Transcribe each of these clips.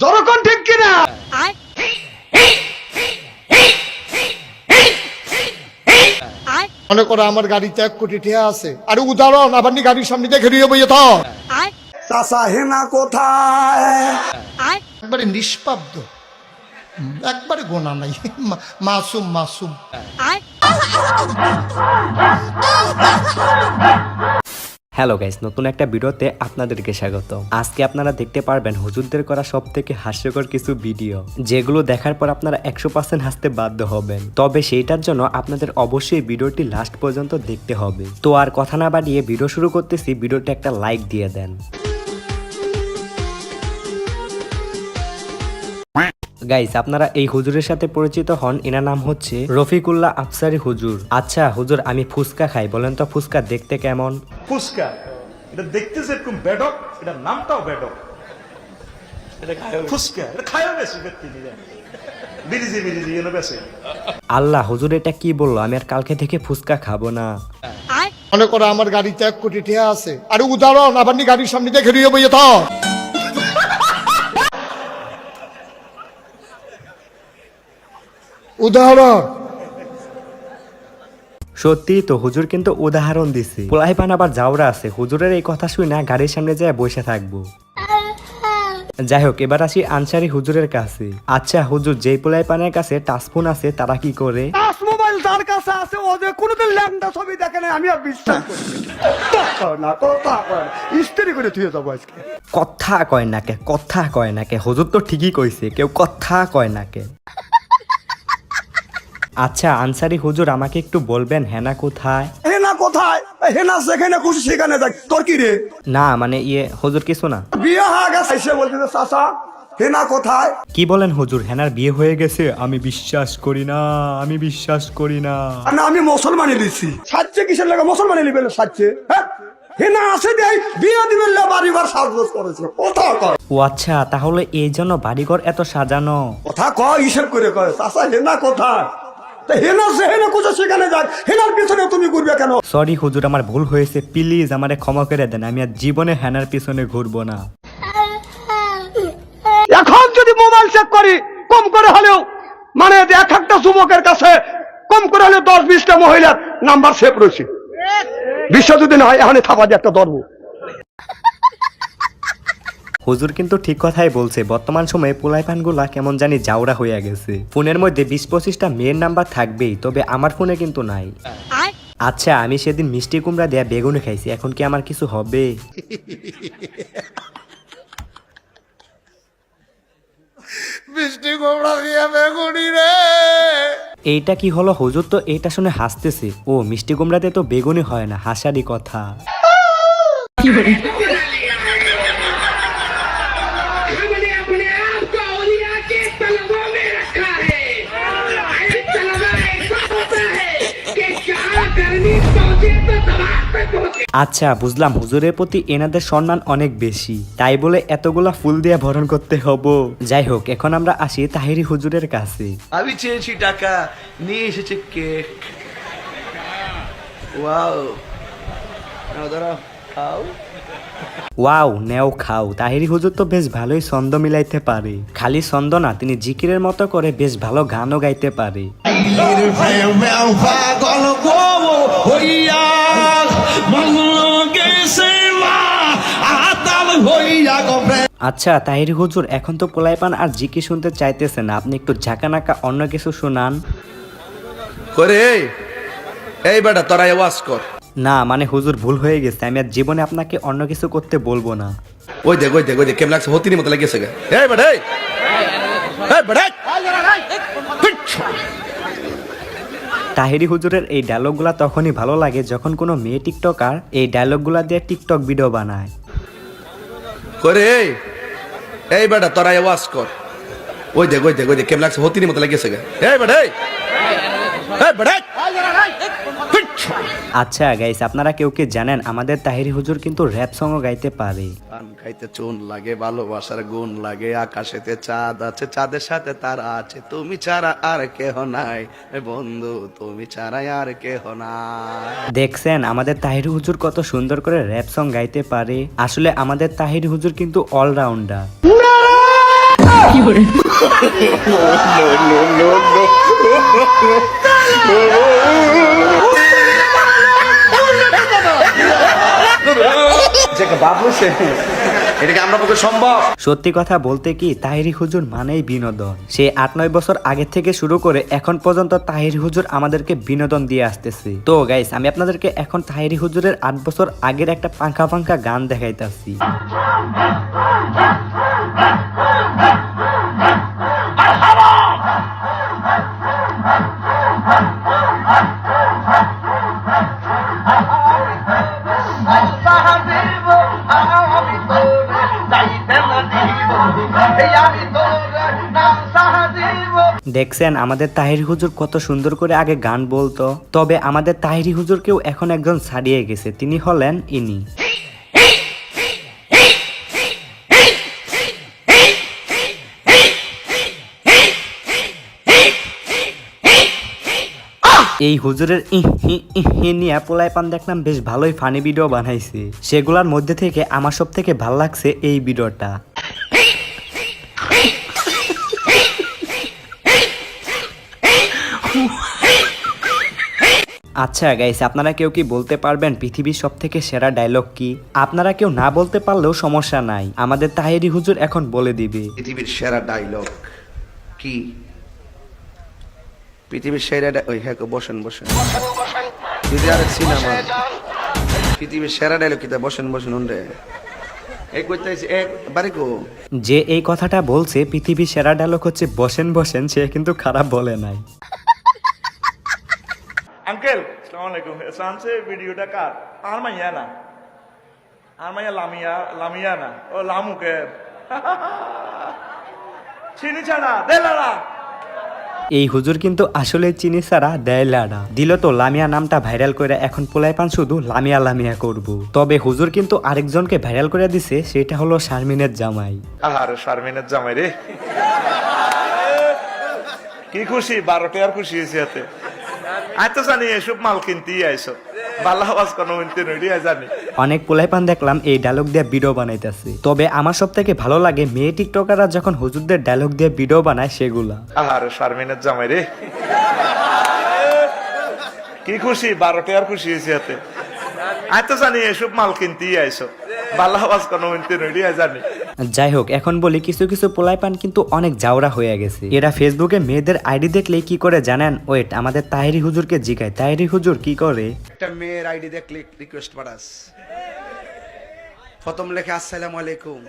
জনগণ ঠিক কিনা? মনে করো আমার গাড়িতে এক কোটি টাকা আছে। আর উদাহরণ আবার নি গাড়ির সামনে দেখে দিয়ে বইয়ে তো চাচা হেনা কোথায়? একবারে নিষ্পাব্দ। একবারে গোনা নাই। মাসুম মাসুম। হ্যালো গাইস, নতুন একটা ভিডিওতে আপনাদেরকে স্বাগত। আজকে আপনারা দেখতে পারবেন হুজুরদের করা সব থেকে হাস্যকর কিছু ভিডিও, যেগুলো দেখার পর আপনারা একশো পার্সেন্ট হাসতে বাধ্য হবেন। তবে সেইটার জন্য আপনাদের অবশ্যই ভিডিওটি লাস্ট পর্যন্ত দেখতে হবে। তো আর কথা না বাড়িয়ে ভিডিও শুরু করতেছি ভিডিওটি একটা লাইক দিয়ে দেন। গাইস আপনারা এই হুজুরের সাথে পরিচিত হন। এনার নাম হচ্ছে রফিকুল্লাহ আফসারি হুজুর। আচ্ছা হুজুর আমি ফুচকা খাই। বলেন তো ফুচকা দেখতে কেমন? ফুসকা এটা দেখতেছে এরকম বেডক এটা নামটাও বেডক ফুসকা এটা খায়ও বেশি ব্যক্তি নিয়ে বিরিজি বিরিজি এনে বেশি আল্লাহ হুজুর এটা কি বলল? আমি আর কালকে থেকে ফুচকা খাব না। মনে করো আমার গাড়িতে এক কোটি টাকা আছে। আর উদাহরণ আবার নি গাড়ির সামনে দেখে দিয়ে বইয়ে তো উদাহরণ। সত্যি তো হুজুর কিন্তু উদাহরণ দিছে। পোলাইপান আবার যাওরা আছে হুজুরের এই কথা শুনে না গাড়ির সামনে যায় বসে থাকব। যাই হোক এবার আসি আনসারি হুজুরের কাছে। আচ্ছা হুজুর যেই পোলাইপানের কাছে টাচফোন আছে তারা কি করে? মোবাইল যার কাছে আছে ও যে কোনোদিন ল্যাংটা ছবি দেখে নাই আমি আর বিশ্বাস করি না। কথা কয় ইস্ত্রি করে থুয়ে যাব আজকে। কথা কয় নাকে কথা কয় নাকে হুজুর তো ঠিকই কইছে কেউ কথা কয় নাকে আচ্ছা আনসারি হুজুর আমাকে একটু বলবেন হেনা কোথায়? হেনা কোথায়? হেনা যেখানে খুশি সেখানে যাক তোর কি রে? না মানে ইয়ে হুজুর কিছু না। বিয়ে হয়ে গেছে। সে যে চাচা হেনা কোথায়? কি বলেন হুজুর হেনার বিয়ে হয়ে গেছে আমি বিশ্বাস করি না আমি বিশ্বাস করি না। না আমি মুসলমানই দিচ্ছি সাজছে কিসের লাগে? মুসলমানই নিবেন সাজছে। হ্যাঁ? হেনা আছে দেয় বিয়ে দিবেন লে বাড়িবার সাজগোজ করেছে। কথা কয় ও আচ্ছা তাহলে এই জন্য বাড়িঘর এত সাজানো? কথা কয় হিসেব করে কয়। চাচা হেনা কোথায়? তা হেনা যেখানে খুশি সেখানে যাক। হেনার পিছনে তুমি ঘুরবে কেন? সরি হুজুর আমার ভুল হয়েছে। প্লিজ আমারে ক্ষমা করে দেন। আমি আর জীবনে হেনার পিছনে ঘুরবো না। এখন যদি মোবাইল চেক করি কম করে হলেও মানে এক একটা যুবকের কাছে কম করে হলেও দশ বিশটা মহিলার নাম্বার সেভ রয়েছে। বিশ্ব যদি না হয় এখানে থাবা দিয়ে একটা ধরবো হুজুর কিন্তু ঠিক কথাই বলছে বর্তমান সময়ে পোলাই পোলাইপানগুলা কেমন জানি জাউরা হয়ে গেছে। ফোনের মধ্যে বিশ পঁচিশটা মেয়ের নাম্বার থাকবেই তবে আমার ফোনে কিন্তু নাই। আচ্ছা আমি সেদিন মিষ্টি কুমড়া দেয়া বেগুনে খাইছি এখন কি আমার কিছু হবে? বৃষ্টি গোবরা দিয়ে বেগুনি রে। এইটা কি হলো হুজুর? তো এইটা শুনে হাসতেছে। ও মিষ্টি কুমড়াতে তো বেগুনি হয় না হাসারই কথা। আচ্ছা বুঝলাম হুজুরের প্রতি এনাদের সম্মান অনেক বেশি। তাই বলে এতগুলা ফুল দিয়ে ভরণ করতে হব। যাই হোক এখন আমরা আসি তাহিরি হুজুরের কাছে। আমি চেয়েছি টাকা নিয়ে এসেছে কেক। ওয়াও। খাও। ওয়াও নেও খাও। তাহিরি হুজুর তো বেশ ভালোই ছন্দ মিলাইতে পারে। খালি ছন্দ না তিনি জিকিরের মতো করে বেশ ভালো গানও গাইতে পারে। আচ্ছা তাহিরি হুজুর এখন তো পোলাইপান আর জিকি শুনতে চাইতেছে না। আপনি একটু ঝাঁকানাকা অন্য কিছু শোনান। করে এই, বেটা তোরা ওয়াজ কর। না মানে হুজুর ভুল হয়ে গেছে। আমি আর জীবনে আপনাকে অন্য কিছু করতে বলব না। ওই দেখ ওই দেখ ওই দেখ কেমন লাগছে? হতিনি মতো লাগিয়েছে গে। এই বেটা এই! বেটা। তাহিরি হুজুরের এই ডায়লগগুলা তখনই ভালো লাগে যখন কোনো মেয়ে টিকটকার এই ডায়লগগুলা দিয়ে টিকটক ভিডিও বানায়। করে এই, বেটা তোরা ওয়াজ কর। ওই দেখ ওই দেখ ওই দেখ কেমন লাগছে? হতিনি মতো লাগিয়েছে গে। এই বেটা এই। এই বেটা আচ্ছা গাইস আপনারা কেউ কি জানেন আমাদের তাহিরি হুজুর কিন্তু র্যাপ সঙ্গও গাইতে পারে। পান খাইতে চুন লাগে ভালোবাসার গুণ লাগে আকাশেতে চাঁদ আছে চাঁদের সাথে তারা আছে। তুমি ছাড়া আর কেহ নাই বন্ধু তুমি ছাড়া আর কেহ নাই। দেখছেন আমাদের তাহিরি হুজুর কত সুন্দর করে র্যাপ সং গাইতে পারে। আসলে আমাদের তাহিরি হুজুর কিন্তু অলরাউন্ডার Jacob Bob Wilson. এটাকে আমরা পক্ষে সম্ভব? সত্যি কথা বলতে কি তাহিরি হুজুর মানেই বিনোদন। সে আট নয় বছর আগে থেকে শুরু করে এখন পর্যন্ত তাহিরি হুজুর আমাদেরকে বিনোদন দিয়ে আসতেছে। তো গাইস আমি আপনাদেরকে এখন তাহিরি হুজুরের আট বছর আগের একটা পাঙ্খা পাঙ্খা গান দেখাইতাছি। দেখছেন, আমাদের তাহিরি হুজুর কত সুন্দর করে আগে গান বলতো। তবে আমাদের তাহিরি হুজুরকেও এখন একজন ছাড়িয়ে গেছে, তিনি হলেন ইনি। এই হুজুরের নিয়ে পোলায় পান দেখলাম বেশ ভালোই ফানি ভিডিও বানাইছে। সেগুলোর মধ্যে থেকে আমার সব থেকে ভালো লাগছে এই ভিডিওটা আচ্ছা গাইস আপনারা কেউ কি বলতে পারবেন পৃথিবীর সব থেকে সেরা ডায়লগ কি? আপনারা কেউ না বলতে পারলেও সমস্যা নাই। আমাদের তাহেরি হুজুর এখন বলে দিবে। পৃথিবীর সেরা ডায়লগ কি? পৃথিবীর সেরা ওই হ্যাঁ বসেন বসেন। যদি আর সিনেমা পৃথিবীর সেরা ডায়লগ কি বসেন বসেন কো? যে এই কথাটা বলছে পৃথিবীর সেরা ডায়লগ হচ্ছে বসেন বসেন সে কিন্তু খারাপ বলে নাই। আঙ্কেল সালাম আলাইকুম। সানসে ভিডিওটা কার? আর মাইয়া না? আর মাইয়া লামিয়া লামিয়া না? ও লামুকে চিনি ছাড়া দেলারা এই হুজুর কিন্তু আসলে চিনি সারা দেয় লাডা দিল তো লামিয়া নামটা ভাইরাল করে এখন পোলাই পান শুধু লামিয়া লামিয়া করব। তবে হুজুর কিন্তু আরেকজনকে ভাইরাল করে দিছে সেটা হলো শারমিনের জামাই। আর শারমিনের জামাই রে। কি খুশি বারোটে আর খুশি হয়েছে আয় তো জানি এসব মাল কিনতেই আইসো। ভালো আওয়াজ কোনো নইডি জানি। অনেক পোলাই পান দেখলাম এই ডায়লগ দিয়ে ভিডিও বানাইতেছে। তবে আমার সব থেকে ভালো লাগে মেয়ে টিকটকাররা যখন হুজুরদের ডায়লগ দিয়ে ভিডিও বানায় সেগুলা। আর শারমিনের জামাই রে। কি খুশি বারোটে আর খুশি হয়েছে হাতে। আয় তো জানি এসব মাল কিনতেই আইসো। ভালো আওয়াজ কোনো নইডি জানি। যাই হোক এখন বলি কিছু কিছু পোলাই পান কিন্তু অনেক জাউরা হয়ে গেছে। এরা ফেসবুকে মেয়েদের আইডি দেখলে কি করে জানেন? ওয়েট আমাদের তাহেরি হুজুরকে জিগায়। তাহেরি হুজুর কি করে? একটা মেয়ের আইডি দেখলে রিকোয়েস্ট পাঠাস প্রথম লেখে আসসালামু আলাইকুম।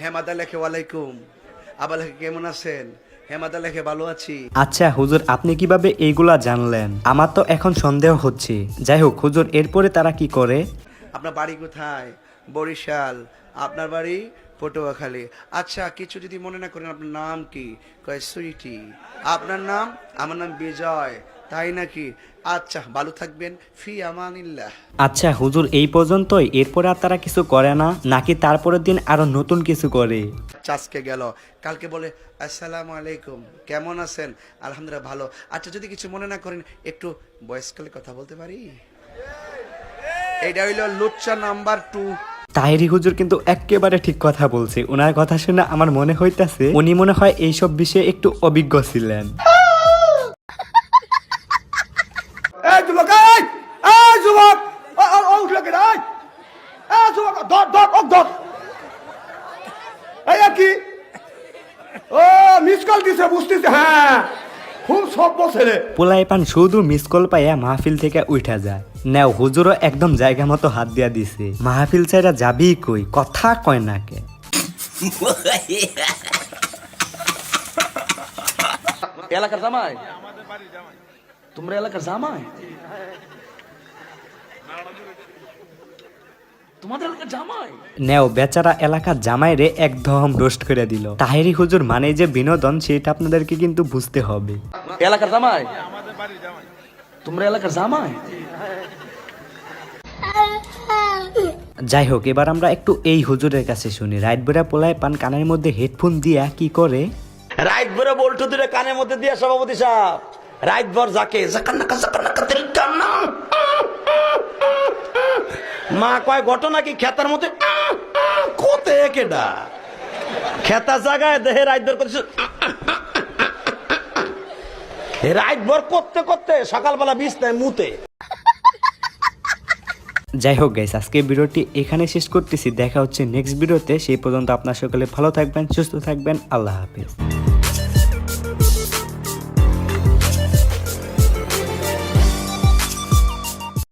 হেমাদা লেখে ওয়ালাইকুম। আবার লেখে কেমন আছেন? হেমাদা লেখে ভালো আছি। আচ্ছা হুজুর আপনি কীভাবে এইগুলা জানলেন? আমার তো এখন সন্দেহ হচ্ছে। যাই হোক হুজুর এরপরে তারা কি করে? আপনার বাড়ি কোথায়? বরিশাল। আপনার বাড়ি? পটুয়াখালী। আচ্ছা কিছু যদি মনে না করেন আপনার নাম কি? কয় সুইটি। আপনার নাম? আমার নাম বিজয়। তাই নাকি? আচ্ছা ভালো থাকবেন। ফি আমানিল্লাহ। আচ্ছা হুজুর এই পর্যন্তই। এরপরে আর তারা কিছু করে না নাকি তারপরের দিন আরও নতুন কিছু করে? চাষকে গেল। কালকে বলে আসসালামু আলাইকুম কেমন আছেন? আলহামদুলিল্লাহ ভালো। আচ্ছা যদি কিছু মনে না করেন একটু বয়সকালে কথা বলতে পারি? এইটা হইল লুচ্চা নাম্বার টু। তাহেরি হুজুর কিন্তু একেবারে ঠিক কথা বলছে। ওনার কথা শুনে আমার মনে হইতাছে, উনি মনে হয় এইসব বিষয়ে একটু অভিজ্ঞ ছিলেন। কি? ও মিস কল দিছে, বুঝতেছে হ্যাঁ। খুব সভ্য ছেলে? পোলাই পান শুধু মিস কল পাইয়া মাহফিল থেকে উঠা যায়। নেও হুজুরও একদম জায়গা মতো হাত দিয়া দিছে। মাহফিল চাইরা যাবি কই? কথা কয় না কে? এলাকার জামাই? তোমরা এলাকার জামাই? তোমাদের এলাকার জামাই? নেও বেচারা এলাকার জামাইরে একদম রোস্ট করে দিল। তাহেরি হুজুর মানে যে বিনোদন সেটা আপনাদেরকে কিন্তু বুঝতে হবে। এলাকার জামাই? তোমরা এলাকার জামাই? যাই হোক এবার আমরা একটু এই হুজুরের কাছে শুনি। রাইট বেড়া পোলায় পান কানের মধ্যে হেডফোন দিয়া কি করে? রাইট ভরে বল্টু দুটো কানের মধ্যে দিয়ে সভাপতি সাহেব। রাইট ভর যাকে জাকান্নাকা জাকান্নাকা তেরিকান্না মা কয়, ঘটনা কি খেতার মধ্যে? কোতে কেডা খেতা জায়গায় দেহে রাইত ভর করছে করতে করতে সকালবেলা মুতে। যাই হোক গাইস আজকে ভিডিওটি এখানে শেষ করতেছি। দেখা হচ্ছে নেক্সট ভিডিওতে। সেই পর্যন্ত আপনার সকলে ভালো থাকবেন, সুস্থ থাকবেন। আল্লাহ হাফিজ।